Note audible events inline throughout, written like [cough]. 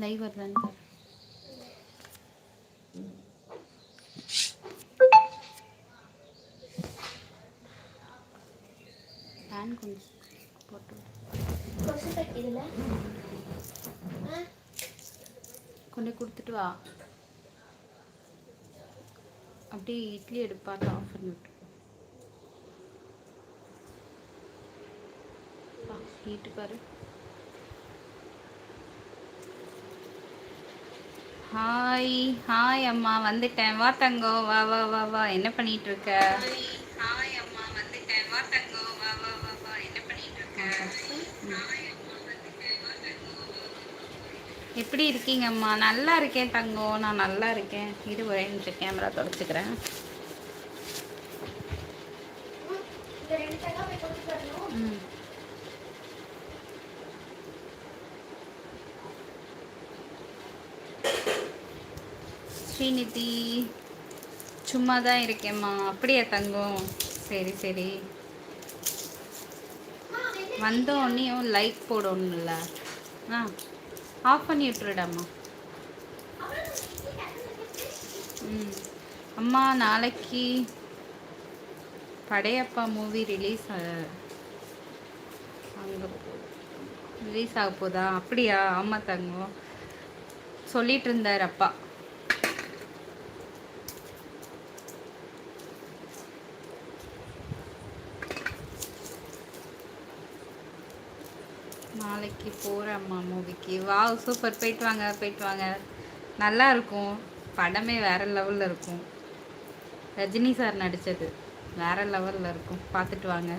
Live வருதான்னு பாரு fan கொஞ்சம் போட்டு கொண்டு கொடுத்துட்டு வா. அப்படியே இட்லி எடுப்பாட்டு ஆஃப் பண்ணி விட்டு ஹீட்டு பாரு. ஹாய் ஹாய் அம்மா. வந்துட்டேன். வா தங்கோ. வா வா வா வா. என்ன பண்ணிட்டு இருக்க ஹாய் அம்மா. வந்துட்டேன். வா தங்கோ. வா வா வா வா. என்ன பண்ணிட்டு இருக்க எப்படி இருக்கீங்கம்மா நல்லா இருக்கேன் தங்கம் நான் நல்லா இருக்கேன். இரு ஒரே நிமிஷம். கேமரா தொடச்சிக்கிறேன். ம். ஸ்ரீநிதி சும்மா தான் இருக்கேம்மா. அப்படியா தங்கம்? சரி சரி. வந்த உடனேயும் லைக் போடணும்ல. ஆ ஆஃப் பண்ணி விட்டுருடாம்மா. ம் அம்மா நாளைக்கு படையப்பா மூவி ரிலீஸ் அங்கே ரிலீஸ் ஆக போதா? அப்படியா? ஆமாம் தங்கம். சொல்லிட்டு இருந்தார் அப்பா. நாளைக்கு போகிறேன் அம்மா மூவிக்கு. வா சூப்பர். போயிட்டு வாங்க போயிட்டு வாங்க. நல்லா இருக்கும். படமே வேறு லெவலில் இருக்கும். ரஜினி சார் நடித்தது வேற லெவலில் இருக்கும். பார்த்துட்டு வாங்க.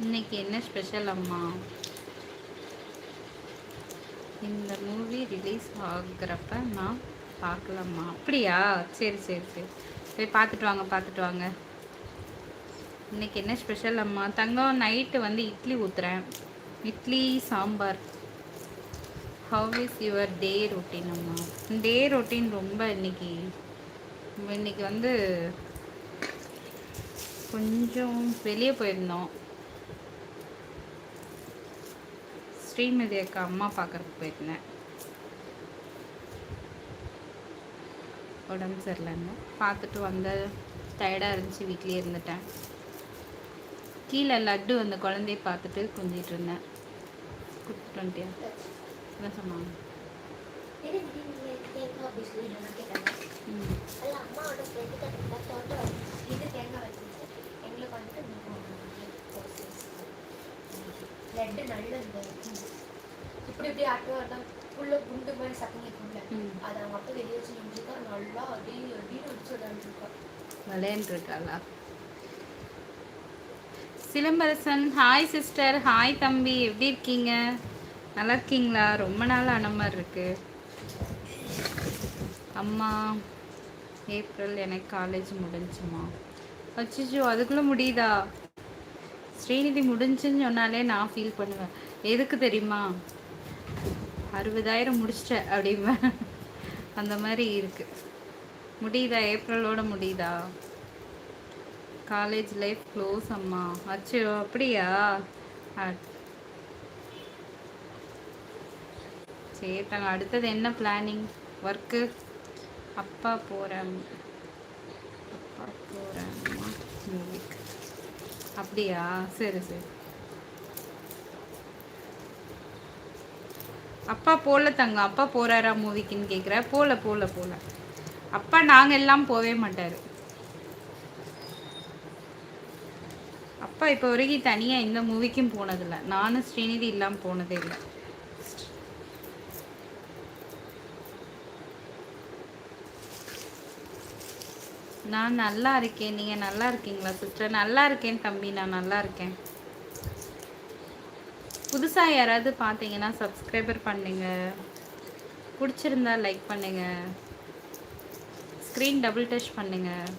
இன்னைக்கு என்ன ஸ்பெஷல் அம்மா? இந்த மூவி ரிலீஸ் ஆகுறப்ப நான் பார்க்கலம்மா. அப்படியா? சரி சரி சரி. போய் பார்த்துட்டு வாங்க பார்த்துட்டு வாங்க. இன்னைக்கு என்ன ஸ்பெஷல் அம்மா? தங்கம் நைட்டு வந்து இட்லி ஊற்றுறேன் idli sambar. How is your day routine அம்மா? டே ரொட்டீன் ரொம்ப இன்னைக்கு இன்னைக்கு வந்து கொஞ்சம் வெளியே போயிருந்தோம். ஸ்ரீமதி அக்கா அம்மா பார்க்கறதுக்கு போயிருந்தேன். உடம்பு சரியில்லைன்னு. பார்த்துட்டு வந்த டயர்டாக இருந்துச்சு வீட்லேயே இருந்துட்டேன். கீழே லட்டு அந்த குழந்தைய பார்த்துட்டு குஞ்சிகிட்டு இருந்தேன். கொடுத்துட்டு என்ன சொன்னாங்க. ம் அல்ல அம்மாவோட ஃப்ரெண்டு கட்டினா தோட்டம் இது தேங்காய் வச்சுச்சு எங்களுக்கு வந்துட்டு லட்டு நல்ல இந்த இப்படி இப்படி ஆட்டுவார் தான் உள்ள குண்டு மாதிரி சத்தங்கிக்குள்ள ம். அதை அவங்க அப்பா வெளியே வச்சு நினைச்சுக்கா நல்லா அடி அடின்னு அடிச்சு விளையாண்டுருக்கா விளையாண்டுருக்காளா? சிலம்பரசன் ஹாய் சிஸ்டர் ஹாய் தம்பி எப்படி இருக்கீங்க? நல்லா இருக்கீங்களா? ரொம்ப நாள் ஆன மாதிரி இருக்கு. அம்மா ஏப்ரல் எனக்கு காலேஜ் முடிஞ்சுமா? அச்சிச்சோ அதுக்குள்ளே முடியுதா? ஸ்ரீநிதி முடிஞ்சுன்னு சொன்னாலே நான் ஃபீல் பண்ணுவேன். எதுக்கு தெரியுமா? அறுபதாயிரம் முடிச்சிட்டேன் அப்படிம்பேன் அந்த மாதிரி இருக்கு. முடியுதா? ஏப்ரலோட முடியுதா? காலேஜ் லைஃப் க்ளோஸ் அம்மா. அச்சோ அப்படியா? அ- சரி தாங்க அடுத்தது என்ன பிளானிங் ஒர்க்கு அப்பா போகிறேன் அப்பா போகிறேன் அப்படியா? சரி சரி. அப்பா போல தங்க அப்பா போறாரா மூவிக்குன்னு கேட்குற போல போல போல. அப்பா நாங்கள் எல்லாம் போவே மாட்டார். அப்பா இப்போ வரைக்கும் தனியாக எந்த மூவிக்கும் போனதில்லை. நானும் ஸ்ரீநிதி இல்லாமல் போனதே இல்லை. நான் நல்லா இருக்கேன். நீங்கள் நல்லா இருக்கீங்களா சிஸ்டர் நல்லா இருக்கேன் தம்பி நான் நல்லா இருக்கேன். புதுசாக யாராவது பார்த்தீங்கன்னா சப்ஸ்கிரைபர் பண்ணுங்க. பிடிச்சிருந்தா லைக் பண்ணுங்க. ஸ்க்ரீன் டபுள் டச் பண்ணுங்கள்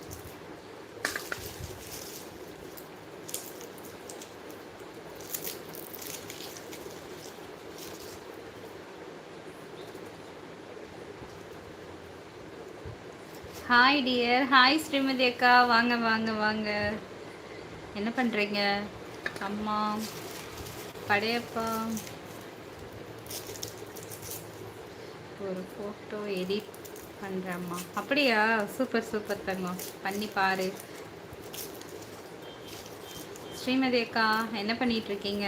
ஹாய் டியர் ஹாய் ஸ்ரீமதி அக்கா. வாங்க வாங்க வாங்க. என்ன பண்ணுறீங்க அம்மா படையப்பா. ஒரு ஃபோட்டோ எடிட் பண்ணுறேம்மா அப்படியா? சூப்பர் சூப்பர் தங்கம். பண்ணி பாரு. ஸ்ரீமதி அக்கா என்ன பண்ணிகிட்ருக்கீங்க இருக்கீங்க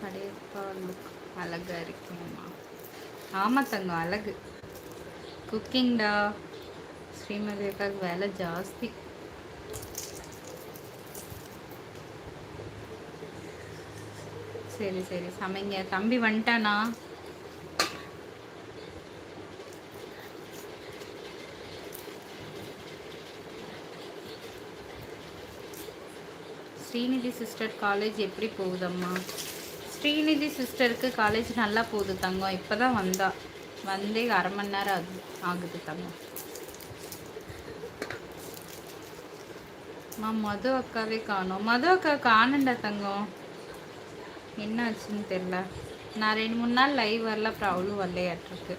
படையப்பா லுக் அழகா இருக்குங்கம்மா ஆமாம் தங்கம் அழகு. குக்கிங்டா ஸ்ரீமதி அக்காவுக்கு வேலை ஜாஸ்தி. சரி சரி சமைங்க. தம்பி வந்துட்டானா? ஸ்ரீநிதி சிஸ்டர் காலேஜ் எப்படி போகுதம்மா? ஸ்ரீநிதி சிஸ்டருக்கு காலேஜ் நல்லா போகுது தங்கம். இப்போ தான் வந்தா. வந்தே அரை மணி நேரம் ஆகுது ஆகுது தங்கம். மா மது அக்காவே காணும். மது அக்கா காணண்டா தங்கம். என்ன ஆச்சுன்னு தெரில நான் ரெண்டு மூணு நாள் லைவ் வரல அப்புறம் அவ்வளோ வரலையாட்டிருக்கு.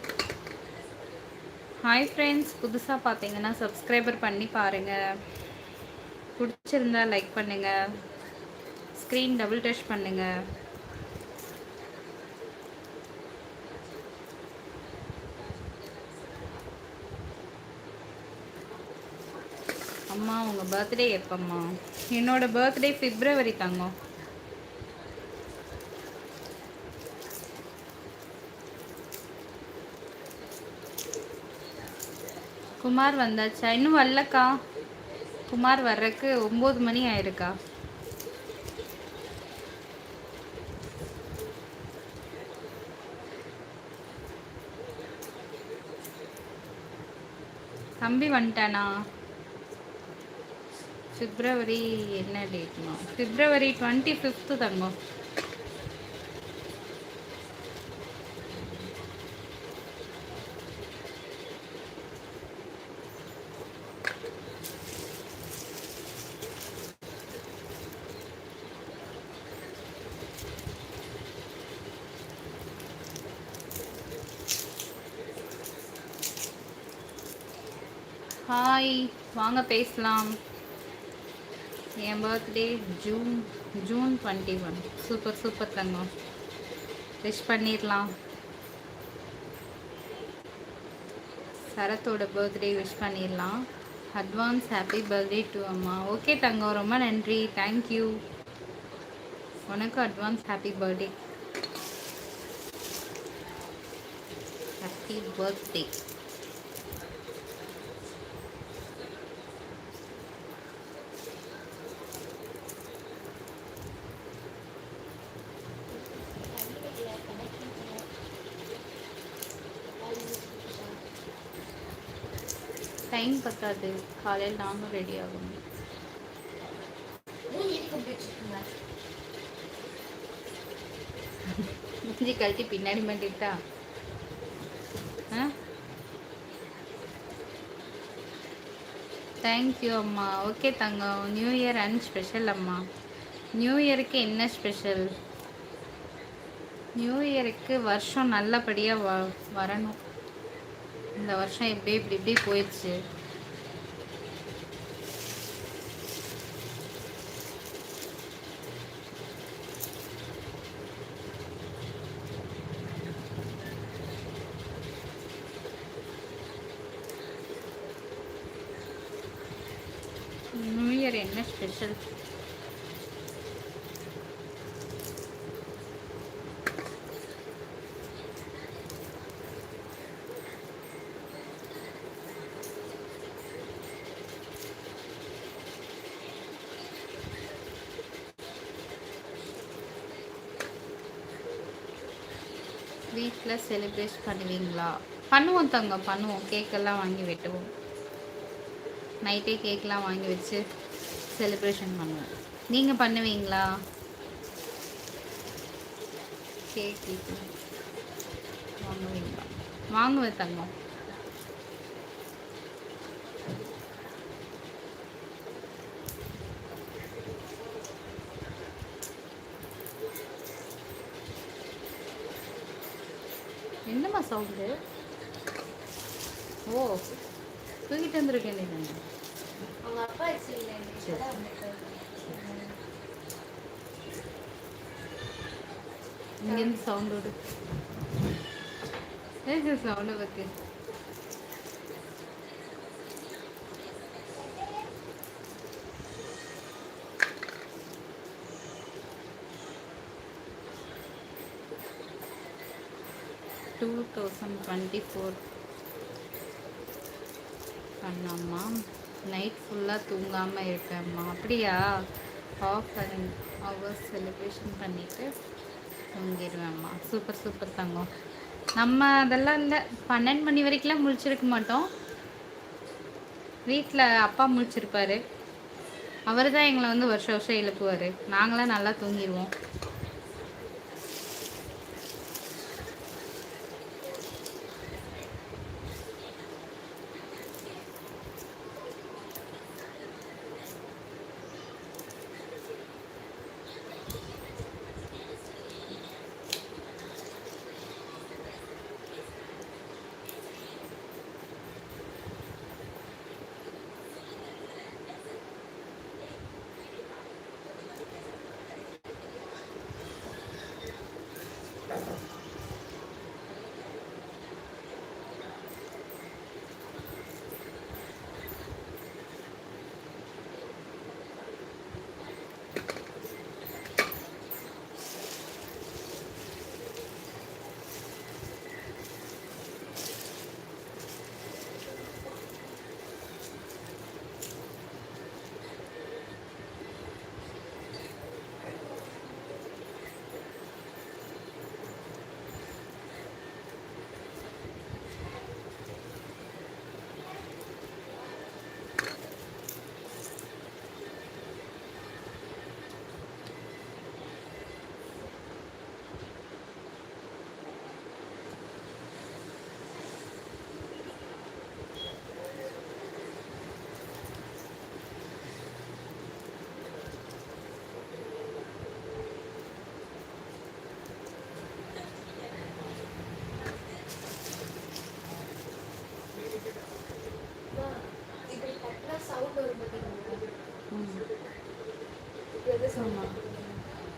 ஹாய் ஃப்ரெண்ட்ஸ் புதுசாக பார்த்தீங்கன்னா சப்ஸ்கிரைபர் பண்ணி பாருங்கள் பிடிச்சிருந்தா லைக் பண்ணுங்கள் ஸ்க்ரீன் டபுள் டச் பண்ணுங்கள் அம்மா உங்கள் பர்த்டே எப்பம்மா? என்னோட பர்த்டே பிப்ரவரி தங்கம். குமார் வந்தாச்சா? இன்னும் வரலக்கா. குமார் வர்றதுக்கு ஒம்பது மணி ஆயிருக்கா? தம்பி வந்துட்டானா? பிப்ரவரி என்ன டேட்மா பிப்ரவரி டுவெண்ட்டி ஃபிஃப்த்து தங்கம் ஹாய் வாங்க பேசலாம். என் birthday June June twenty one super super தங்கம். விஷ் பண்ணிடலாம் சரத்தோட பர்த்டே விஷ் பண்ணிடலாம் அட்வான்ஸ் ஹாப்பி பர்த்டே டு அம்மா. ஓகே தங்கம் ரொம்ப நன்றி. தேங்க்யூ உனக்கும் advance happy birthday happy birthday time பத்தாது. காலையில் நானும் ரெடி ஆகும். மூஞ்சி கழட்டி பின்னாடி மாட்டிட்டா? தேங்க்யூ அம்மா. ஓகே தங்கம். நியூ இயர் அண்ட் ஸ்பெஷல் அம்மா. நியூ இயருக்கு என்ன ஸ்பெஷல் நியூ இயருக்கு வருஷம் நல்லபடியாக வ வரணும். இந்த வருஷம் எப்படி இப்படி இப்படி போயிடுச்சு. நியூ இயர் என்ன ஸ்பெஷல் வீட்டில் செலிப்ரேட் பண்ணுவீங்களா பண்ணுவோம் தங்கம் பண்ணுவோம் கேக்கெல்லாம் வாங்கி வெட்டுவோம் நைட்டே கேக்லாம் வாங்கி வச்சு செலிப்ரேஷன் பண்ணுவோம் நீங்கள் பண்ணுவீங்களா? கேக் வாங்குவீங்களா? வாங்குவேன் தங்கம். என்னம்மா சவுண்டு ஓ தூக்கிட்டு வந்திருக்கேன் நீங்கள் அவங்க அப்பா இல்லை இப்பதான் வந்திருக்காரு. இங்கேருந்து சவுண்ட் விடு ஏ சவுண்டை பற்றி டூ தௌசண்ட் டுவெண்ட்டி ஃபோர் பண்ணாமா நைட் ஃபுல்லாக தூங்காமல் இருக்கேம்மா அப்படியா? ஆஃப் அண்ட் ஹவர்ஸ் செலிப்ரேஷன் பண்ணிவிட்டு தூங்கிடுவேம்மா சூப்பர் சூப்பர் தங்கம். நம்ம அதெல்லாம் இல்லை. பன்னெண்டு மணி வரைக்கும்லாம் முழிச்சிருக்க மாட்டோம். வீட்டில் அப்பா முழிச்சிருப்பாரு. அவர் தான் எங்களை வந்து வருஷம் வருஷம் எழுப்புவார். நாங்களாம் நல்லா தூங்கிடுவோம்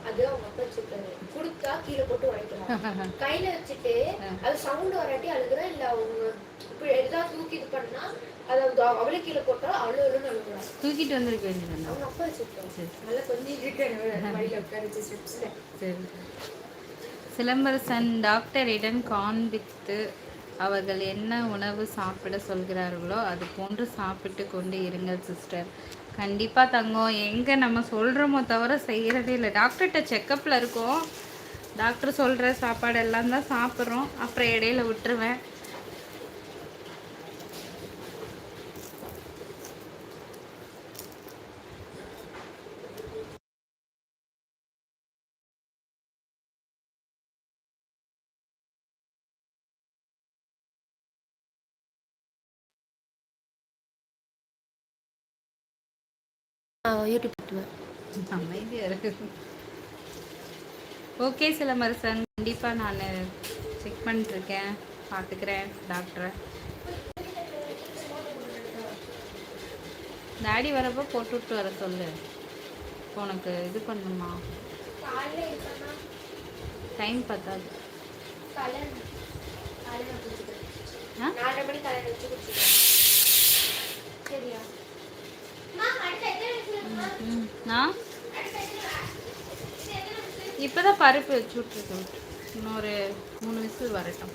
அது அவங்க அப்பா வச்சிருக்காரு. கொடுத்தா கீழே போட்டு உடைக்கிறான். [laughs] கையில வச்சுட்டு அது சவுண்ட் வராட்டி அழுகுறா இல்ல அவங்க இப்படி எதாவது தூக்கி இது பண்ணா அது அவங்க அவளே கீழே போட்டா அவ்வளோ அழுகுறா. தூக்கிட்டு வந்திருக்க வேண்டியது அவங்க அப்பா வச்சிருக்காரு சரி. நல்லா கொஞ்சம் இருக்காரு ஸ்டெப்ஸ்ல சரி. சிலம்பரசன் டாக்டரிடம் காண்பித்து அவர்கள் என்ன உணவு சாப்பிட சொல்கிறார்களோ அது போன்று சாப்பிட்டு கொண்டு இருங்கள் சிஸ்டர் கண்டிப்பாக தங்கம். எங்கே நம்ம சொல்கிறோமோ தவிர செய்கிறதே இல்லை. டாக்டர்கிட்ட செக்கப்பில் இருக்கோம். டாக்டர் சொல்கிற சாப்பாடு எல்லாம் தான் சாப்பிட்றோம். அப்புறம் இடையில விட்டுருவேன். யூடியூப் அமைதியாக ஓகே சிலம்பரசன். கண்டிப்பாக நான் செக் பண்ணிட்டுருக்கேன். பார்த்துக்கிறேன் டாக்டரை டாடி வரப்போ போட்டு விட்டு வர சொல்லு. உனக்கு இது பண்ணுமா? டைம் பத்தாது. நாலரை மணி சரியா? நான்? இப்போ தான் பருப்பு வச்சு விட்ருக்கேன் இன்னொரு மூணு விசில் வரட்டும்.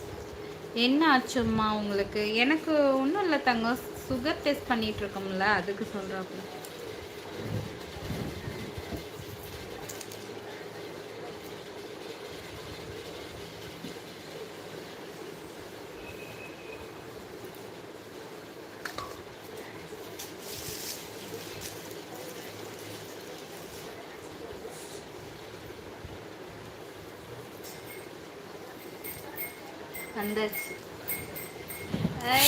என்ன ஆச்சும்மா உங்களுக்கு? எனக்கு ஒன்றும் இல்லை தங்கம். சுகர் டெஸ்ட் பண்ணிகிட்ருக்கோம்ல இருக்கோம்ல அதுக்கு சொல்கிறாப்புல வந்தாச்சு. ஐ.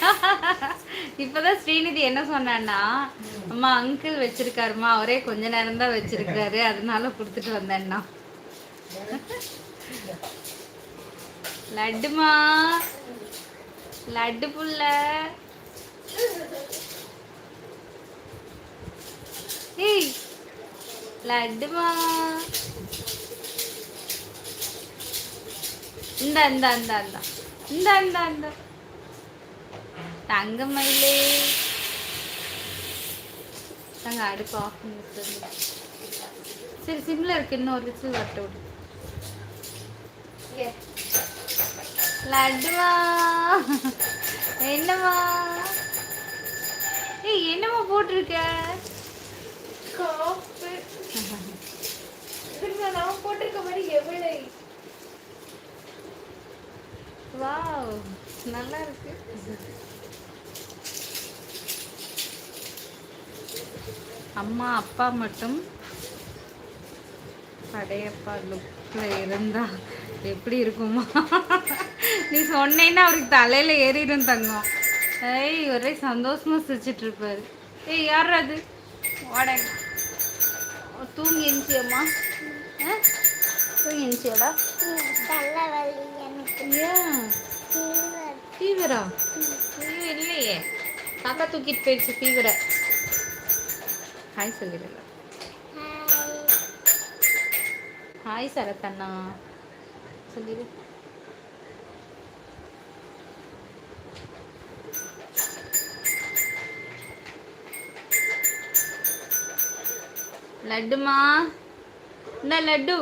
[laughs] இப்பதான் ஸ்ரீநிதி என்ன சொன்னான்னா அம்மா அங்கிள் வச்சிருக்காருமா அவரே கொஞ்ச நேரம் தான் வச்சிருக்காரு அதனால கொடுத்துட்டு வந்தேன்னா. [laughs] லட்டுமா. லட்டு புள்ள. ஏய் லட்டுமா. இந்த இந்த இந்த இந்த. இந்த இந்த இந்த. தங்க மயிலே. தங்க அடுப்பு ஆஃப் பண்ணி. சரி சிம்ல இருக்கு. இன்னொரு விசில் வரட்ட விடு. லட்டுமா. என்னம்மா? ஏய் என்னம்மா போட்டிருக்க? காப்பு. [laughs] போட்டிருக்க மாதிரி எவ்வளவு? வாவ் நல்லா இருக்கு அம்மா அப்பா மட்டும். படையப்பா லுக்கில் இருந்தா எப்படி இருக்குமா? நீ சொன்னேன்னா அவருக்கு தலையில ஏறிடும் தங்கம். ஏய் ஒரே சந்தோஷமா சிரிச்சிட்டு இருப்பாரு ஏய் யார் அது? வாடகை தூங்கி எழுந்தியம்மா தூங்கி எழுந்தியோடா தலைவலி ஏன் ஃபீவரா? ஐயோ இல்லையே. தாத்தா தூக்கிட்டு போயிடுச்சு ஃபீவரை. Hi சொல்லிடல hi சரத்தண்ணா. சொல்லிடு. லட்டுமா? இந்த லட்டு?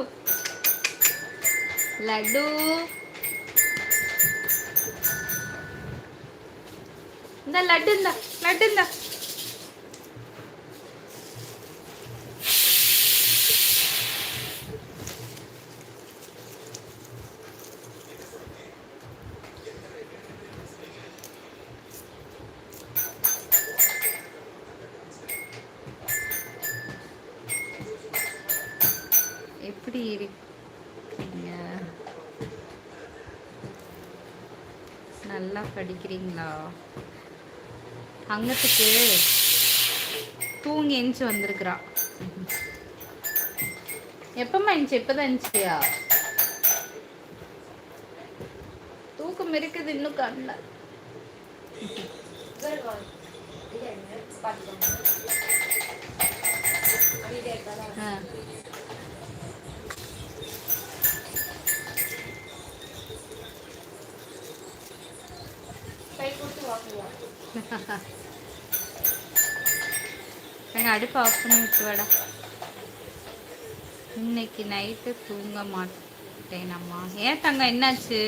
லட்டு. இந்த லட்டு இந்த லட்டு இந்த. எப்படி இருக்கீங்க? நல்லா படிக்கிறீங்களா? அங்கத்துக்கு தூங்கி எந்திச்சு வந்திருக்கிறா. எப்பமா இருந்துச்சு? இப்பதான் இருந்துச்சியா? தூக்கம் இருக்குது இன்னும் கண்ணல இவருங்க. இல்ல, இல்ல, எங்கள் அடுப்பு ஆஃப் பண்ணி விட்டுவாடா இன்னைக்கு நைட்டு தூங்க மாட்டேனம்மா. ஏன் தங்க என்னாச்சு?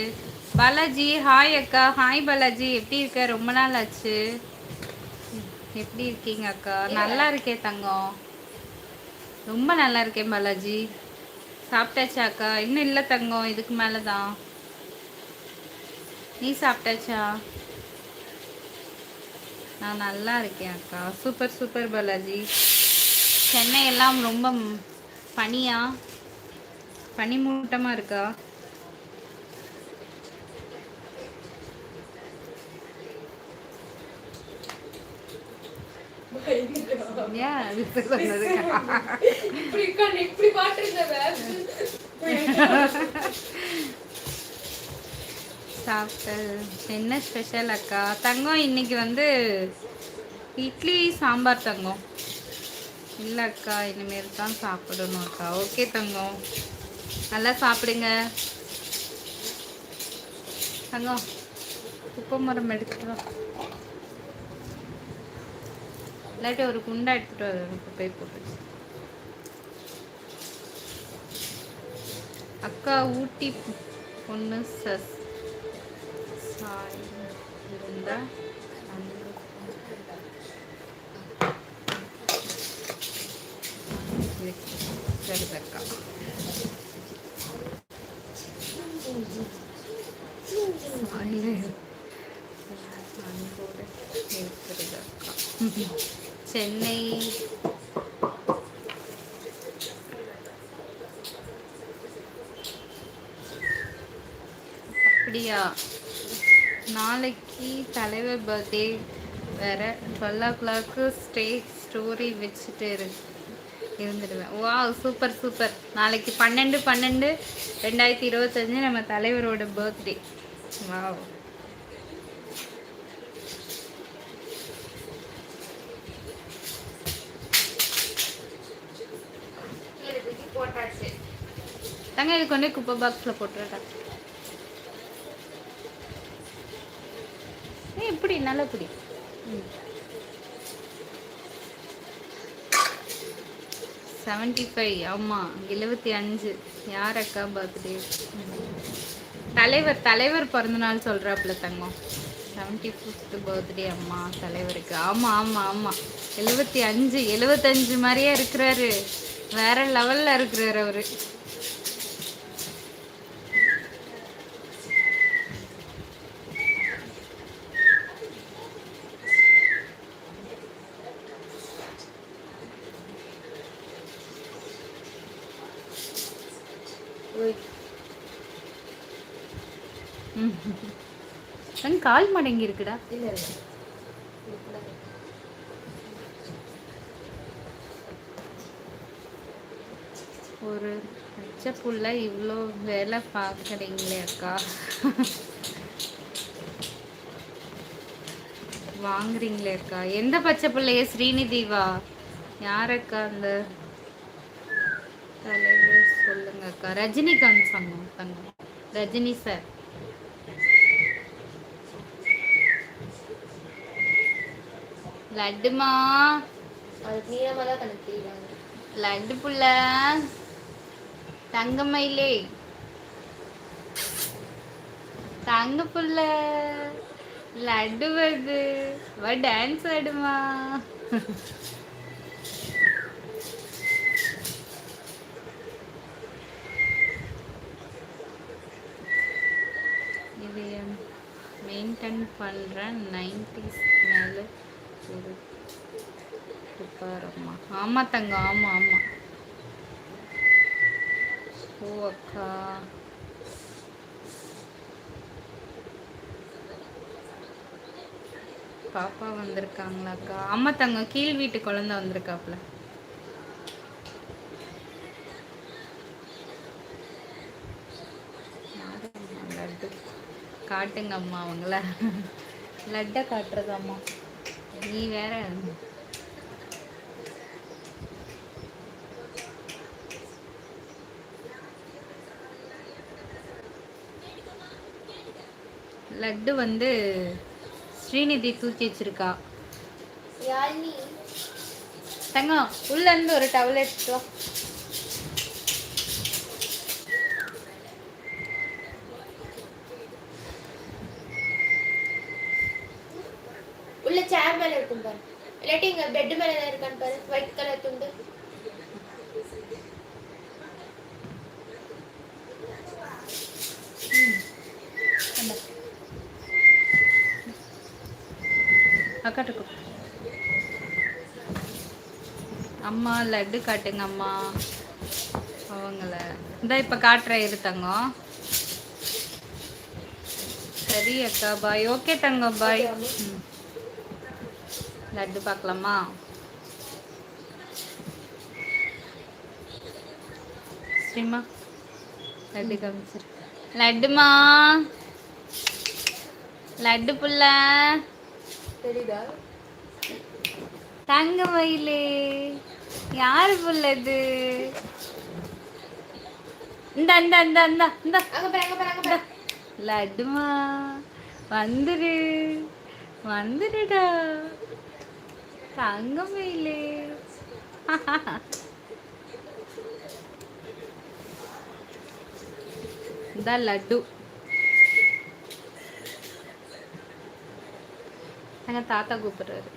பாலாஜி ஹாய் அக்கா. ஹாய் பாலாஜி எப்படி இருக்க? ரொம்ப நாள் ஆச்சு. எப்படி இருக்கீங்க அக்கா? நல்லா இருக்கே தங்கம். ரொம்ப நல்லா இருக்கேன் பாலாஜி. சாப்பிட்டாச்சா அக்கா? இன்னும் இல்லை தங்கம் இதுக்கு மேலே தான் நீ சாப்பிட்டாச்சா? நான் நல்லா இருக்கேன் அக்கா. Super super Balaji. சென்னை எல்லாம் ரொம்ப பனியா? பனிமூட்டமாக இருக்கா? ஏன் இப்படி இப்படி வேப். சாப்பிட்டு என்ன ஸ்பெஷல் அக்கா? தங்கம் இன்னைக்கு வந்து இட்லி சாம்பார் தங்கம். இல்லை அக்கா இனிமேல் தான் சாப்பிடணும் அக்கா. ஓகே தங்கம். நல்லா சாப்பிடுங்க. தங்கம் குப்பை மரம் எடுத்துட்டு வா. இல்லாட்டி ஒரு குண்டா எடுத்துட்டு வர குப்பை போட்டு அக்கா ஊட்டி பொண்ணு சஸ். சாய் இருந்தா அன்பு இருக்கு. சரி அக்கா சாயில அன்போடு இருக்கிறது அக்கா சென்னை அப்படியா நாளைக்கு தலைவர் பர்த்டே வேற. Twelve o'clock stage story வச்சுட்டு இரு இருந்துடுவேன். வா சூப்பர் சூப்பர் நாளைக்கு பன்னெண்டு பன்னெண்டு ரெண்டாயிரத்தி இருபத்தஞ்சு நம்ம தலைவரோட பர்த்டே வாவ் கீழே தங்க இது கொண்டு குப்பை பாக்ஸில் போட்டுறடா ஏய் இப்படி நல்லா பிடி செவன்டி ஃபைவ் ஆமாம் எழுபத்தி அஞ்சு. யார் அக்கா பர்த்டே தலைவர் தலைவர் பிறந்தநாள் சொல்கிறாப்புல தங்கம். செவன்டி ஃபிஃப்த் பர்த்டே அம்மா தலைவருக்கு. ஆமாம் ஆமாம் ஆமாம் எழுபத்தி அஞ்சு எழுபத்தஞ்சு மாதிரியே இருக்கிறாரு. வேற லெவலில் இருக்கிறாரு அவரு. கால் மடங்கி இருக்குடா. ஒரு பச்சை புள்ள இவ்வளோ வேலை பார்க்குறீங்களே அக்கா. வாங்குறீங்களே அக்கா. எந்த பச்சை பிள்ளைய ஸ்ரீநிதிவா? யாரக்கா அந்த தலைவர்? சொல்லுங்க அக்கா. ரஜினிகாந்த் சங்கம். தங்கம் ரஜினி சார். லட்டுமா. அதுக்கு தான் கணக்கு தெரியுறாங்க லட்டு புள்ள. தங்கமயிலே. தங்க புள்ள. லட்டு வருது. வா டான்ஸ் ஆடுமா. இது மெயின்டைன் பண்ணுறேன் நைன்டிஸ் மேலே. ஒரு இருப்பாரம்மா ஆமா தங்கம் ஆமா ஆமா. ஓ அக்கா. பாப்பா வந்திருக்காங்களாக்கா அம்மா தங்க கீழ் வீட்டு குழந்த வந்திருக்காப்ல லட்டு? காட்டுங்க அம்மா அவங்கள. லட்டை காட்டுறது அம்மா நீ வேற. லட்டு வந்து ஸ்ரீநிதி தூக்கி வச்சிருக்கா. தங்கம் உள்ள இருந்து ஒரு டவல் எடுத்துட்டு உள்ள சேர் மேல இருக்கும் பாரு இல்லாட்டி இங்க பெட் மேல தான் இருக்கான்னு பாரு ஒயிட் கலர் துண்டு இந்தா. அக்காட்ட கொடு. அம்மா லட்டு காட்டுங்க அம்மா அவங்கள இந்த இப்ப காட்டுறேன் இரு தங்கம் சரி அக்கா பாய் ஓகே தங்கம் பாய். ம். லட்டு பார்க்கலாமா? ஸ்ரீமா லட்டு காமிச்சிரு. லட்டுமா? லட்டு புள்ள. தெரியுதா? தங்க மயிலே. யாரு புள்ள இது? இந்த இந்த இந்த இந்த இந்த. லட்டுமா வந்துரு. வந்துடுடா தங்கமே இல்லையே இதான் லட்டு. எங்க தாத்தா கூப்பிடுறாரு.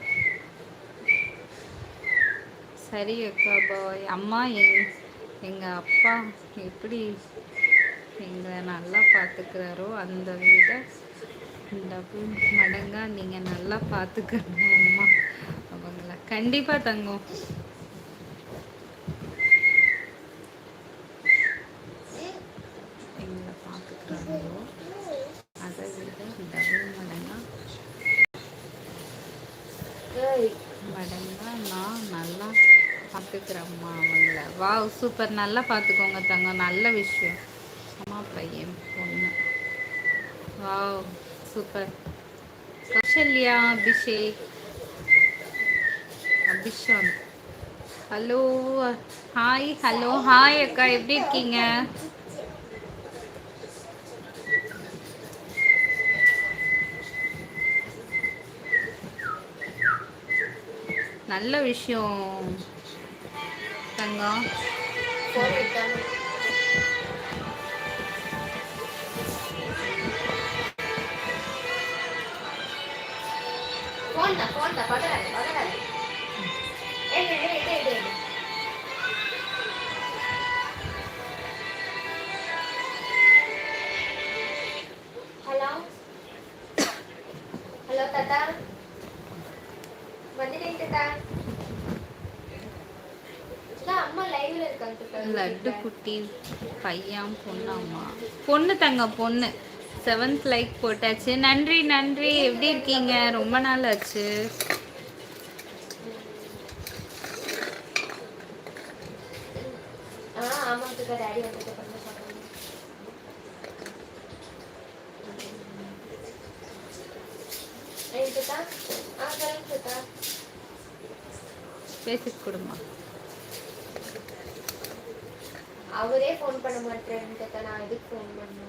சரி அக்கா பாய் அம்மா எங் எங்கள் அப்பா எப்படி எங்களை நல்லா பார்த்துக்கிறாரோ அந்த விட டபுள் மடங்கா நீங்கள் நல்லா பார்த்துக்கணும் அம்மா. கண்டிப்பா தங்கம். பார்த்துக்கிறோம்மா அவங்கள. வா சூப்பர் நல்லா பார்த்துக்கோங்க தங்கம். நல்ல விஷயம். அம்மா பையன் பொண்ணு. வா super Kausalya Abhishek. Abisha hello hi hello hi அக்கா எப்படி இருக்கீங்க? நல்ல விஷயம் தங்கம். phone எடுத்தாங்க. phone ஹலோ தாத்தா வந்துட்டேன் தாத்தா லட்டு குட்டி பையன் பொண்ணாமா பொண்ணு தங்க பொண்ணு. செவன்த் லைக் போட்டாச்சு. நன்றி நன்றி. எப்படி இருக்கீங்க? ரொம்ப நாள் ஆச்சு ஆ ஆமாம் தாத்தா டாடி வந்துட்டு பண்ண சொல்றாங்க ஏய் தாத்தா ஆ சொல்லுங்க தாத்தா பேசிட்டு கொடுமா அவரே ஃபோன் பண்ண மாட்டேன்னு தாத்தா நான் எதுக்கு ஃபோன் பண்ணேன்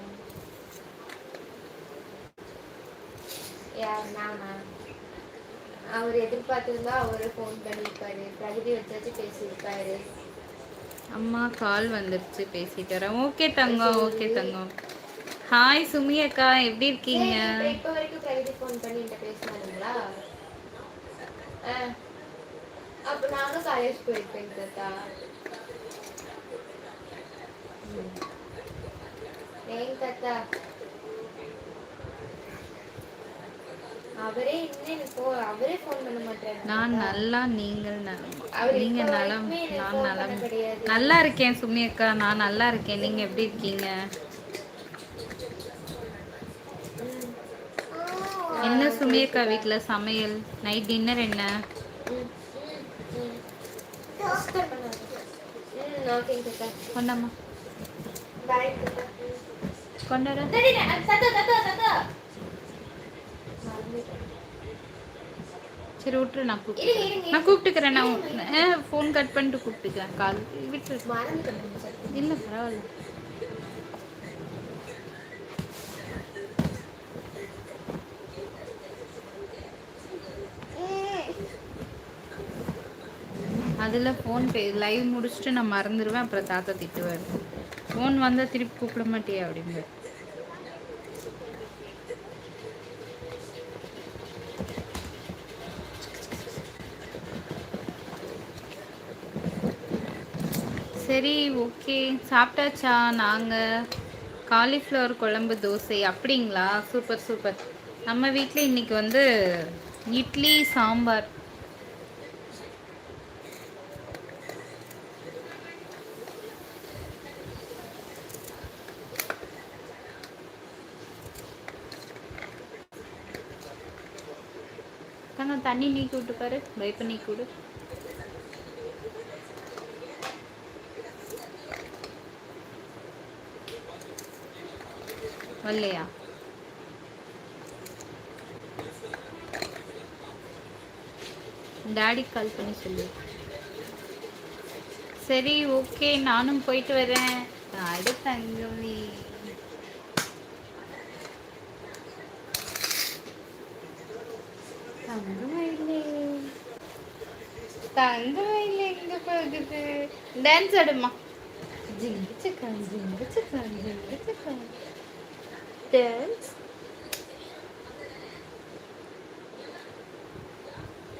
யார் நானா அவர் எதிர்பார்த்திருந்தா அவரே ஃபோன் பண்ணியிருப்பாரு பிரகதி வச்சாச்சு பேசியிருப்பாரு. அம்மா கால் வந்துருச்சு பேசிட்டு வரேன். ஓகே தங்கம் ஓகே தங்கம். ஹாய் சுமி அக்கா எப்படி இருக்கீங்க? இப்ப- வரைக்கும் பிரகதி ஃபோன் பண்ணி என்கிட்ட பேசினாருங்களா. அப்ப நானும் காலேஜ் போயிருப்பேன் தாத்தா. ஏங்க தாத்தா? அவரே எனக்கு அவரே ஃபோன் பண்ண மாட்டாரு நான் நல்லா நீங்கள் நீங்க நலம் நான் நலம். நல்லா இருக்கேன் சுமி அக்கா நான் நல்லா இருக்கேன். நீங்க எப்படி இருக்கீங்க? என்ன சுமி அக்கா வீட்ல சமையல்? நைட் டின்னர் என்ன. கொண்டாமா. கொண்டாட டேடி, டேடி, தாத்தா, தாத்தா, தாத்தா. மறந்துட்டேன். சரி விட்டுரு நான் இருங்க. நான் கூப்பிட்டுக்கிறேன் நான் ஃபோன் கட் பண்ணிட்டு கூப்பிட்டுக்கிறேன் கால். விட்டு. இல்லை பரவாயில்ல. அதில் ஃபோன் பே லைவ் முடிச்சுட்டு நான் மறந்துடுவேன் அப்புறம் தாத்தா திட்டுவார். ஃபோன் வந்தால் திருப்பி கூப்பிட மாட்டியா அப்படிங்க சரி ஓகே. சாப்பிட்டாச்சா? நாங்கள் காலிஃப்ளவர் குழம்பு தோசை. அப்படிங்களா? Super super. நம்ம வீட்டில் இன்னைக்கு வந்து இட்லி சாம்பார். தண்ணி நீக்கி விட்டு பாரு. வைப்ப நீக்கி விடு வரலையா டாடி கால் பண்ணி சொல்லு. சரி ஓகே நானும் போயிட்டு வரேன். அடுத்த தங்கமே தங்கமயிலே எங்க போகுது? டான்ஸ் ஆடுமா. ஜிங்கு சிக்கா ஜிங்கு சிக்கா ஜிங்கு சிக்கா டான்ஸ்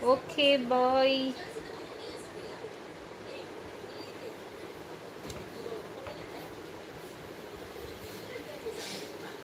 ஓகே பாய்